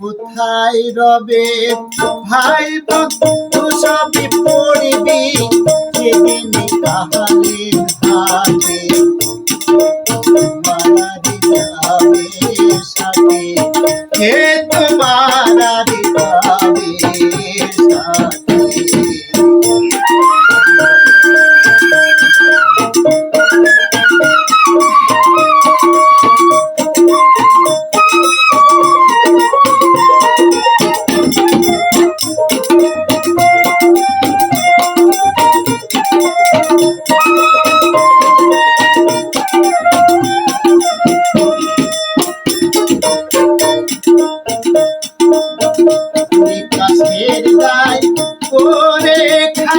কোথায় রবে? ভাই বন্ধু সবই পড়িবি সেদিন তাহলে হাতে। মারা যাবে সাথে।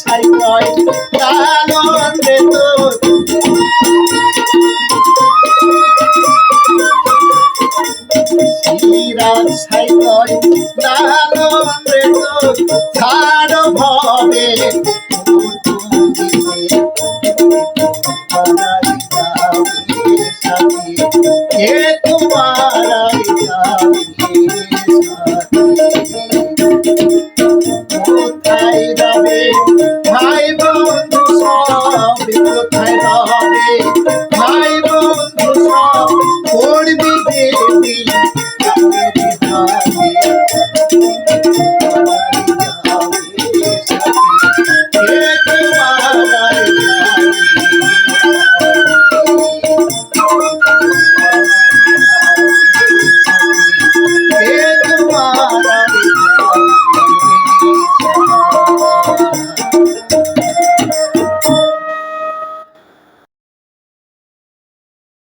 ছাই নয় আনন্দে তোর। শিরাজ ছাই নয় আনন্দে তোর। ছাড় ভবে